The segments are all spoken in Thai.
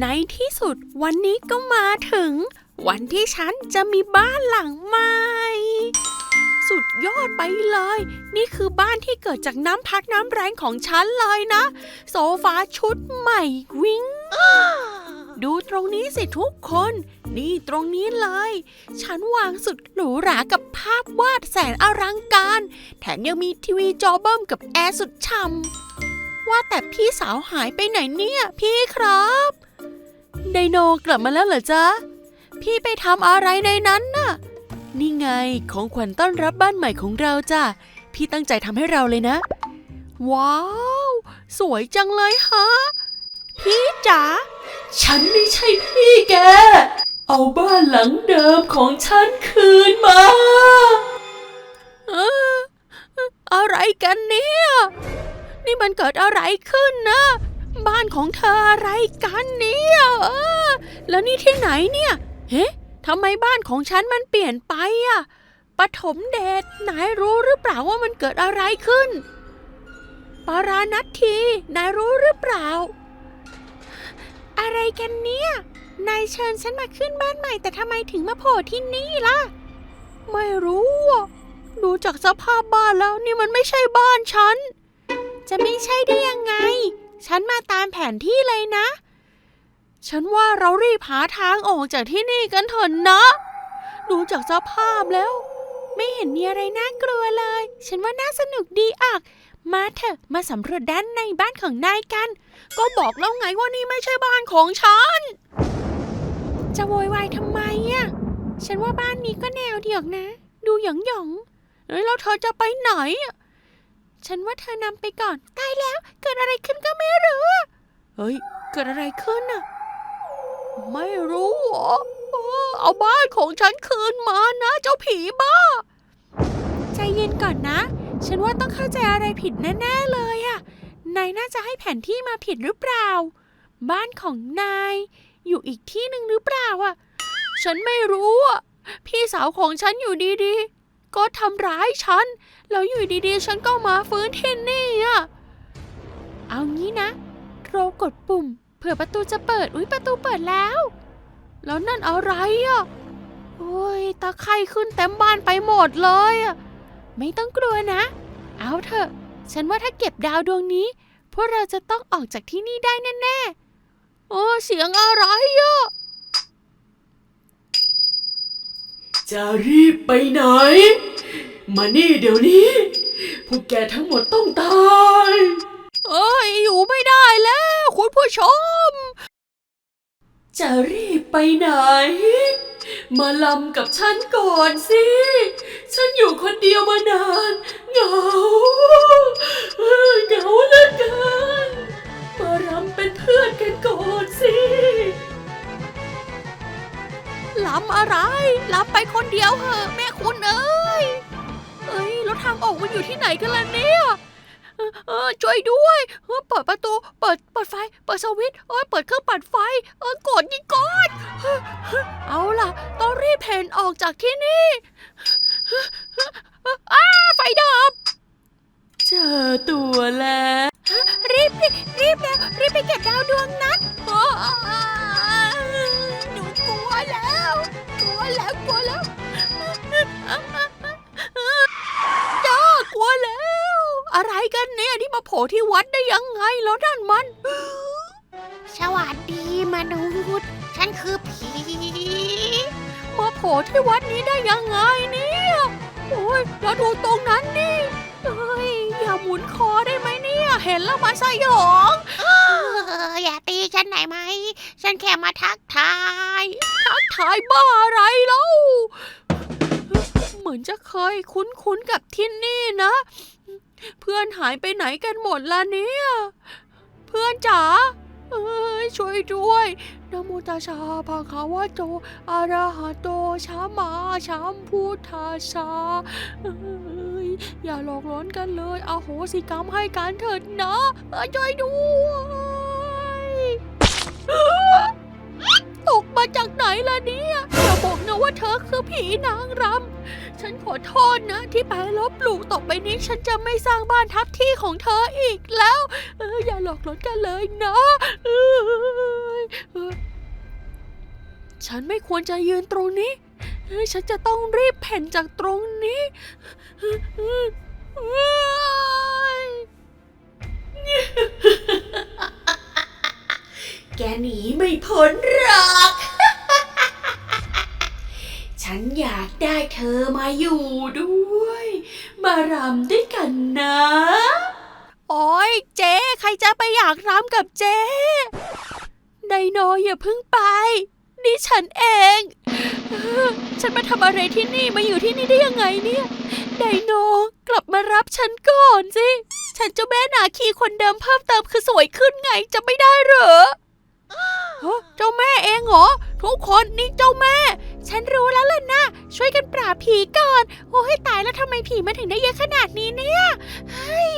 ในที่สุดวันนี้ก็มาถึง วันที่ฉันจะมีบ้านหลังใหม่สุดยอดไปเลย นี่คือบ้านที่เกิดจากน้ำพักน้ำแรงของฉันเลยนะ โซฟาชุดใหม่วิงดูตรงนี้สิทุกคน นี่ตรงนี้เลย ฉันวางสุดหรูหรากับภาพวาดแสนอลังการ แถมยังมีทีวีจอเบิ้มกับแอร์สุดช่ำว่าแต่พี่สาวหายไปไหนเนี่ย พี่ครับ โนกลับมาแล้วเหรอจ๊ะ พี่ไปทำอะไรในนั้นน่ะ นี่ไงของขวัญต้อนรับบ้านใหม่ของเราจ้ะ พี่ตั้งใจทำให้เราเลยนะ ว้าว สวยจังเลยฮะ พี่จ๋า ฉันไม่ใช่พี่แก เอาบ้านหลังเดิมของฉันคืนมาเอออะไรกันเนี่ย นี่มันเกิดอะไรขึ้นนะ บ้านของเธออะไรกันเนี่ยเออ แล้วนี่ที่ไหนเนี่ย เฮ้ทำไมบ้านของฉันมันเปลี่ยนไปอะปฐมเดชนายรู้หรือเปล่าว่ามันเกิดอะไรขึ้น ปารานัททีนายรู้หรือเปล่า อะไรกันเนี่ย นายเชิญฉันมาขึ้นบ้านใหม่ แต่ทำไมถึงมาโผล่ที่นี่ล่ะ ไม่รู้อะดูจากสภาพบ้านแล้วนี่มันไม่ใช่บ้านฉัน จะไม่ใช่ได้ยังไง ฉันมาตามแผนที่เลยนะ ฉันว่าเรารีบหาทางออกจากที่นี่กันเถอะนะ ดูจากสภาพแล้ว ไม่เห็นมีอะไรน่ากลัวเลย ฉันว่าน่าสนุกดีอักมาเถอะมาสำรวจด้านในบ้านของนายกัน ก็บอกแล้วไงว่านี่ไม่ใช่บ้านของฉัน จะโวยวายทำไมอะฉันว่าบ้านนี้ก็แนวเดียวนะ ดูหยองหยองเฮ้ยแล้วเธอจะไปไหนอะฉันว่าเธอนำไปก่อนตายแล้ว เกิดอะไรขึ้นก็ไม่รู้ เฮ้ย เกิดอะไรขึ้นอะ ไม่รู้เหรอเออเอาบ้านของฉันคืนมานะเจ้าผีบ้า ใจเย็นก่อนนะ ฉันว่าต้องเข้าใจอะไรผิดแน่ๆเลยอะนายน่าจะให้แผนที่มาผิดหรือเปล่า บ้านของนาย อยู่อีกที่หนึ่งหรือเปล่าอะฉันไม่รู้อะพี่สาวของฉันอยู่ดีๆ ก็ทำร้ายฉัน แล้วอยู่ดีๆ ฉันก็มาฟื้นที่นี่อะเอางี้นะ เรากดปุ่ม เผื่อประตูจะเปิด อุ๊ยประตูเปิดแล้ว แล้วนั่นอะไรอะโอ้ยตาไคร่ขึ้นเต็มบ้านไปหมดเลยอะไม่ต้องกลัวนะ เอาเถอะ ฉันว่าถ้าเก็บดาวดวงนี้ พวกเราจะต้องออกจากที่นี่ได้แน่ๆ โอ้เสียงอะไรอะจะรีบไปไหน มานี่เดี๋ยวนี้ พวกแกทั้งหมดต้องตาย เอ้ยอยู่ไม่ได้แล้ว คุณผู้ชม จะรีบไปไหน มาลำกับฉันก่อนสิ ฉันอยู่คนเดียวมานานเหงาเอ้ยเหงาเหลือเกินมารำเป็นเพื่อนกันก่อนสิล้ำอะไรล้ำไปคนเดียวเหอะแม่คุณเอ้ย เอ้ยแล้วทางออกมันอยู่ที่ไหนกันล่ะเนี่ย เออเออช่วยด้วยเออเปิดประตู เปิด เปิดไฟ เปิดสวิตช์เออเปิดเครื่องปั่นไฟ เออกดนี่กดเฮ้ยเฮ้ยเอาล่ะ ต้องรีบเพ่นออกจากที่นี่อ้าไฟดับ เจอตัวแล้ว รีบรีบรีบแล้วรีบไปเก็บดาวดวงนั้น ที่วัดได้ยังไงแล้วนั่นมัน สวัสดีมนุษย์ ฉันคือผี มาโผล่ที่วัดนี้ได้ยังไงเนี่ยโอ้ยแล้วดูตรงนั้นนี่เอ้ยอย่าหมุนคอได้ไหมเนี่ย เห็นแล้วมาสยองเอออย่าตีฉันไหนอยไหม ฉันแค่มาทักทาย ทักทายบ้าอะไรเล่าเหมือนจะเคยคุ้นๆกับที่นี่นะ เพื่อนหายไปไหนกันหมดละเนี่ย เพื่อนจ๋าเอ้ยช่วยด้วยนโมตัสสะภะคะวะโตอะระหะโตชัมาชัมพุทธัสสะเอ้ยอย่าหลอกหลอนกันเลยอโหสิกรรมให้กันเถิดนะเอ้ยช่วยด้วย ตกมาจากไหนล่ะเนี่ยอย่าบอกนะว่าเธอคือผีนางรำ ฉันขอโทษนะที่ไปลบหลู่ต่อไปนี้ฉันจะไม่สร้างบ้านทับที่ของเธออีกแล้ว เอออย่าหลอกหลอนกันเลยนะเอยเอฉันไม่ควรจะยืนตรงนี้ ฉันจะต้องรีบเพ่นจากตรงนี้เฮ้ย หนีไม่พ้นหรอก ฉันอยากได้เธอมาอยู่ด้วย มารำด้วยกันนะ โอ้ยเจ๊ใครจะไปอยากรำกับเจ๊ไดโนอย่าเพิ่งไป นี่ฉันเอง ฉันมาทำอะไรที่นี่มาอยู่ที่นี่ได้ยังไงเนี่ยไดโนกลับมารับฉันก่อนสิ ฉันเจ้าแม่นาคีคนเดิมเพิ่มเติมคือสวยขึ้นไงจะไม่ได้เหรอ เจ้าแม่เองเหรอ ทุกคนนี่เจ้าแม่ ฉันรู้แล้วล่ะนะช่วยกันปราบผีก่อน โอ้ยตายแล้วทำไมผีมาถึงได้เยอะขนาดนี้เนี่ยเฮ้ย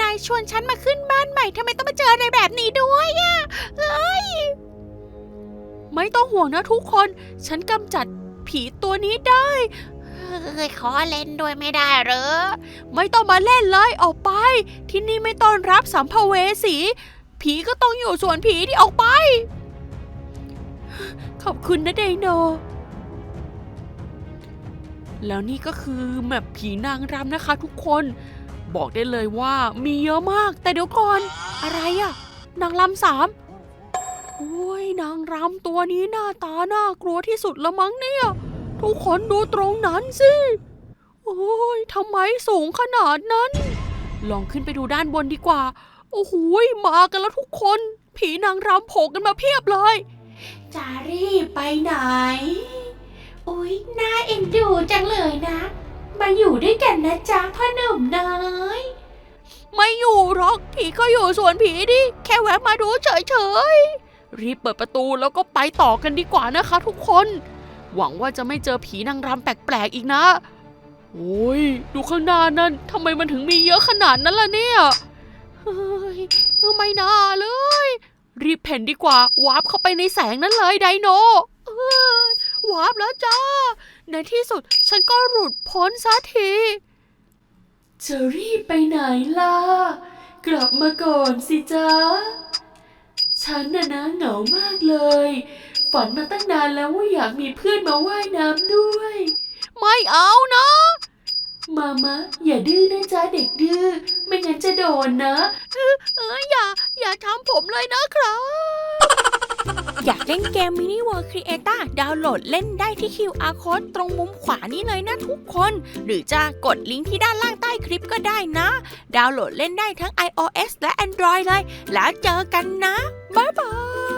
นายชวนฉันมาขึ้นบ้านใหม่ทำไมต้องมาเจออะไรแบบนี้ด้วยอะเฮ้ยไม่ต้องห่วงนะทุกคน ฉันกำจัดผีตัวนี้ได้เอ้ยขอเล่นด้วยไม่ได้เหรอ ไม่ต้องมาเล่นเลยออกไป ที่นี่ไม่ต้อนรับสัมภเวสี ผีก็ต้องอยู่ส่วนผีที่ออกไป ขอบคุณนะไดโน แล้วนี่ก็คือแมปผีนางรำนะคะทุกคน บอกได้เลยว่ามีเยอะมาก แต่เดี๋ยวก่อน อะไรอะนางรำสามโอ้ยนางรำตัวนี้หน้าตาน่ากลัวที่สุดละมั้งเนี่ย ทุกคนดูตรงนั้นสิ โอ้ยทำไมสูงขนาดนั้น ลองขึ้นไปดูด้านบนดีกว่า โอ้โหยมากันแล้วทุกคน ผีนางรำโผล่กันมาเพียบเลยจารีบไปไหน อุ๊ยน่าเอ็นดูจังเลยนะ มาอยู่ด้วยกันนะจ๊ะพ่อหนุ่มน้อยไม่อยู่หรอกผีก็อยู่ส่วนผีดิแค่แวะมาดูเฉยๆ รีบเปิดประตูแล้วก็ไปต่อกันดีกว่านะคะทุกคน หวังว่าจะไม่เจอผีนางรำแปลกๆอีกนะ โอ้ย ดูข้างหน้านั่นทำไมมันถึงมีเยอะขนาดนั้นล่ะเนี่ย เฮ้ยไม่น่าเลย รีบเพ่นดีกว่าวาร์ปเข้าไปในแสงนั้นเลยไดโนเอ้ยวาร์ปแล้วจ้า ในที่สุดฉันก็หลุดพ้นสักทีจะรีบไปไหนล่ะ กลับมาก่อนสิจ๊ะฉันน่ะนะเหงามากเลย ฝันมาตั้งนานแล้วว่าอยากมีเพื่อนมาว่ายน้ำด้วย ไม่เอานะ มามะอย่าดื้อนะจ๊ะเด็กดื้อ ไม่งั้นจะโดนนะ เอออย่า อย่าทำผมเลยนะครับ อยากเล่นเกม Mini World Creator ดาวน์โหลดเล่นได้ที่ QR Code ตรงมุมขวานี้เลยนะทุกคน หรือจะกดลิงก์ที่ด้านล่างใต้คลิปก็ได้นะ ดาวน์โหลดเล่นได้ทั้ง iOS และ Android เลย แล้วเจอกันนะ บ๊ายบาย